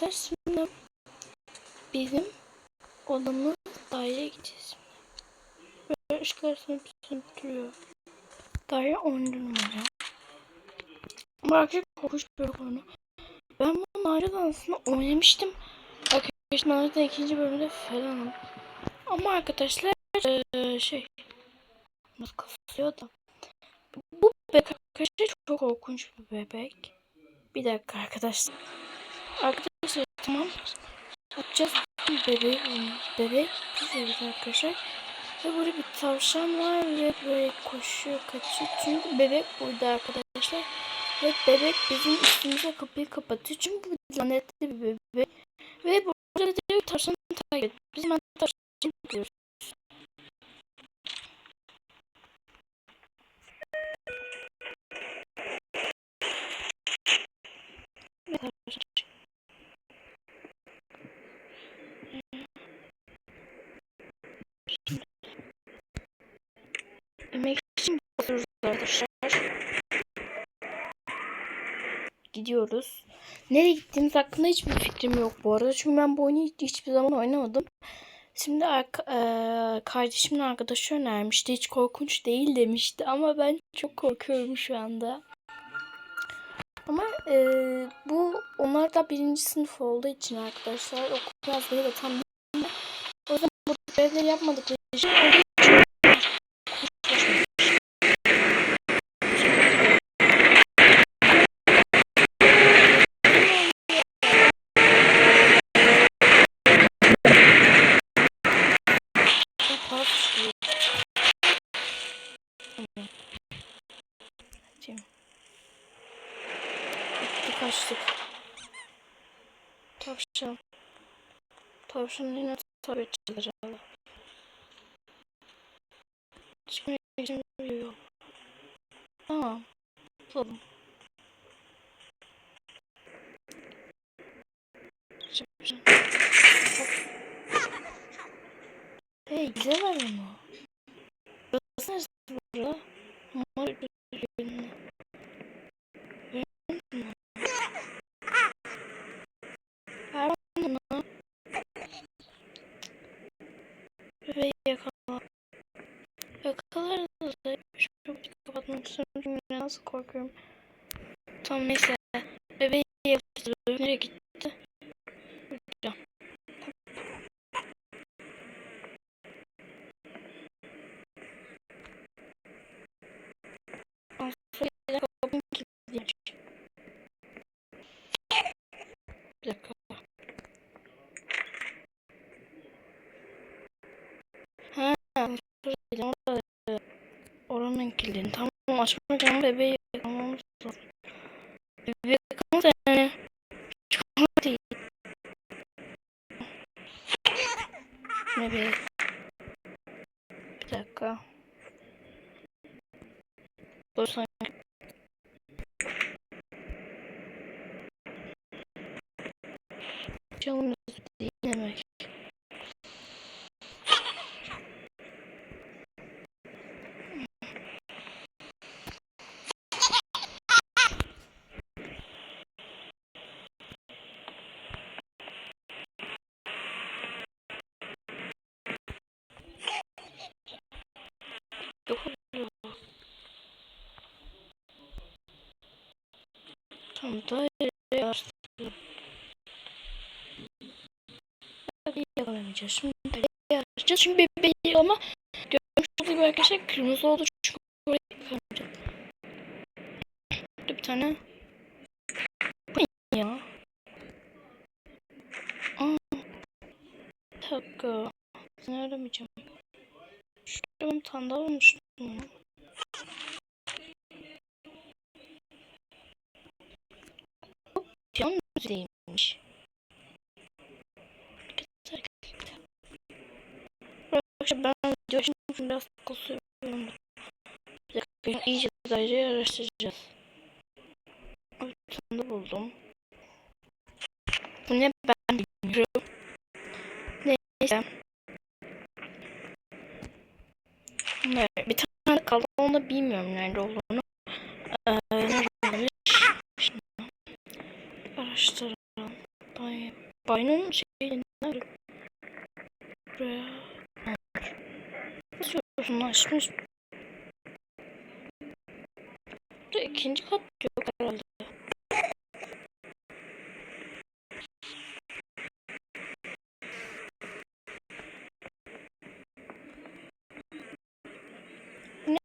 şimdi bizim odamız daireye gideceğiz. Böyle ışıklar sönüp duruyor. Daire 10 numara. Arkadaşlar korkunç bir konu. Ben bu Naruto aslında oynamıştım. Arkadaşlar Naruto ikinci bölümde falanım. Ama arkadaşlar eee, şey nasıl kasıyor da bu bebek arkadaşlar çok korkunç bir bebek. Bir dakika arkadaşlar. Arkadaşlar tamam. Açacağız bebek bebek biziz arkadaşlar. Ve burada bir tavşan var ve böyle koşuyor kaçıyor. Çünkü bebek burada arkadaşlar. Ve bebek bizim üstümüze kapıyı kapatıyor. Çünkü bu lanetli bir bebek. Ve burada diyor tavşanı takip et. Biz hemen tavşanı gidiyoruz. Tavşan Yemek için bakıyoruz arkadaşlar. Gidiyoruz. Nereye gittiğimiz hakkında hiçbir fikrim yok bu arada. Çünkü ben bu oyunu hiç- hiçbir zaman oynamadım. Şimdi arka, eee, kardeşimin arkadaşı önermişti. Hiç korkunç değil demişti. Ama ben çok korkuyorum şu anda. Ama eee, bu onlar da birinci sınıf olduğu için arkadaşlar okul yazmayı da tam bilmiyorum. O yüzden bu görevleri yapmadıkları için Tavşan yine tabii çalacağım. Çıkmaya için bir yol. Tamam. Bulalım. Hey güzel var ama. Burası neresi burada? Mor gözüküyor. Ver bana. Bebeği yakala. Yakalarız da şu kapıyı kapatmak istiyorum çünkü nasıl korkuyorum. Tamam neyse. Bebeği yapıştırıyor. Nereye gitti? Burada. Bir dakika. Tamam açmak ama bebeği yakalamamız lazım. Bebeği yakalamamız yani çok değil. Bebeği. Bir dakika. Dur sanki. Canım Tam da yaşlı. Bebeği yakalamayacağız. Şimdi bebeği yakalamayacağız. Çünkü bebeği yakalama görmüş gibi arkadaşlar kırmızı oldu. Çünkü orayı yakalamayacağız. Burada bir tane ya? Aa, bir. Seni aramayacağım. Şurada bir tane daha olmuştu. Piyano müziğiymiş. Arkadaşlar ben video için biraz kusuyorum. Bir dakika iyice daireyi araştıracağız. Bir tane buldum. Bu ne ben bilmiyorum. Neyse. Bunlar bir tane kaldı onu bilmiyorum nerede olduğunu. Ee, araştıralım. Banyo. Aynen şeyin nerede? Buraya. Lan şimdi. Burada ikinci kat yok herhalde. Ne?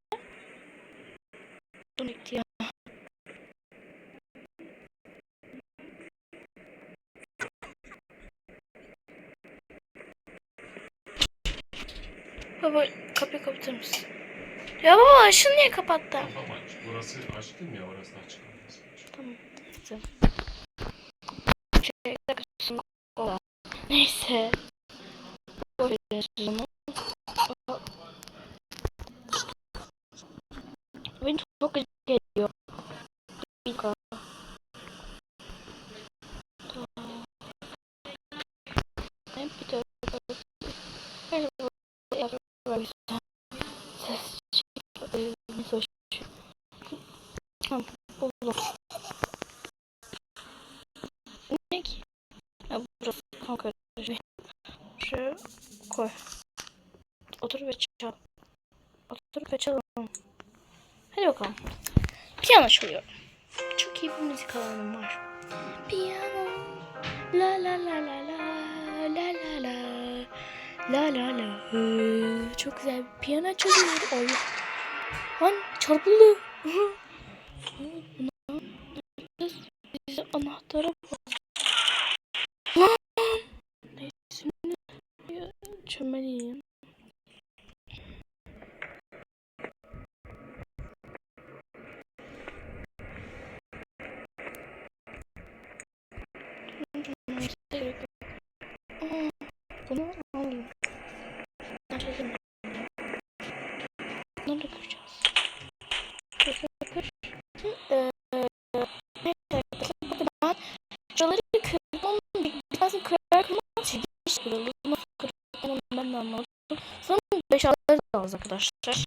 Ne ya? Baba kapıyı kapatır mısın? Ya baba ışığı niye kapattın? Kafam aç. Burası değil mi ya? Orası açık. Tamam. Neyse. Şey, takılsın. Ola. Neyse. Boş ver sözümü. Aa. Beni çok gıcık geliyor. Bir dakika. Ne bir de Her Ne ki? Ya burası kanka. Şuraya koy. Otur ve. Otur ve. Hadi bakalım. Piyano çalıyorum. Çok iyi bir müzik alanım var. Piyano. La la la la la. La la la. La la la. Çok güzel piyano çalıyor. Ay. Lan çarpıldı. Arkadaşlar.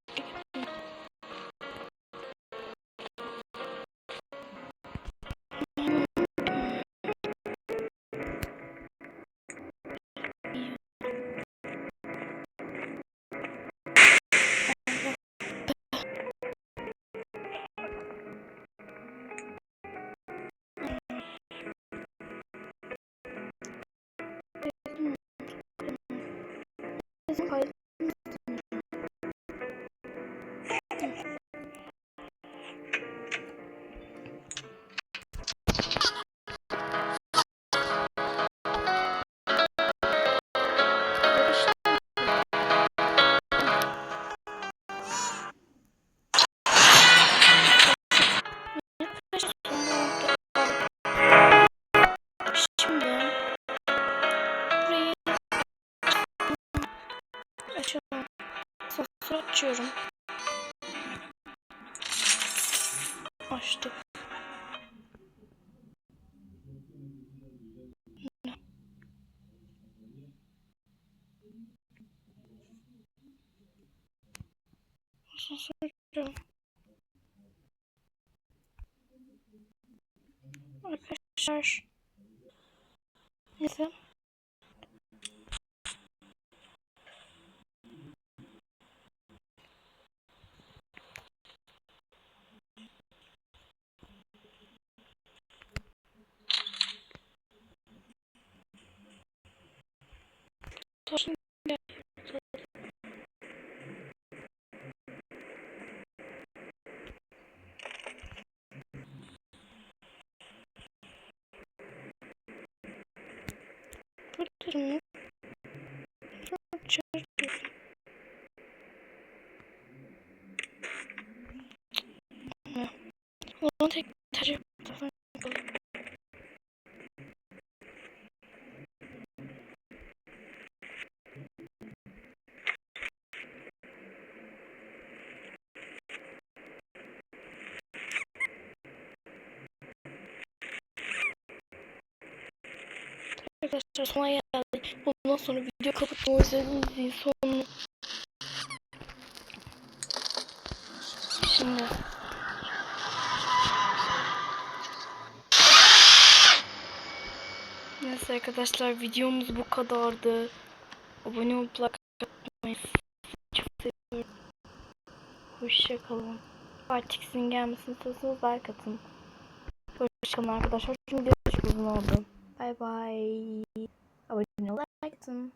Açtık. Asansör. Arkadaşlar. Neyse. Şimdi Burada mı? Çok çarpıyor. Ne? Ulan tek Arkadaşlar sona geldik. Bundan sonra video kapatma izlediğiniz son. Şimdi. Neyse arkadaşlar videomuz bu kadardı. Abone olup like atmayı çok seviyorum. Hoşçakalın. Artık sizin gelmesini istiyorsanız like atın. Hoşçakalın arkadaşlar. Çünkü çok uzun oldu. Bye bye. Abone olun, like atın.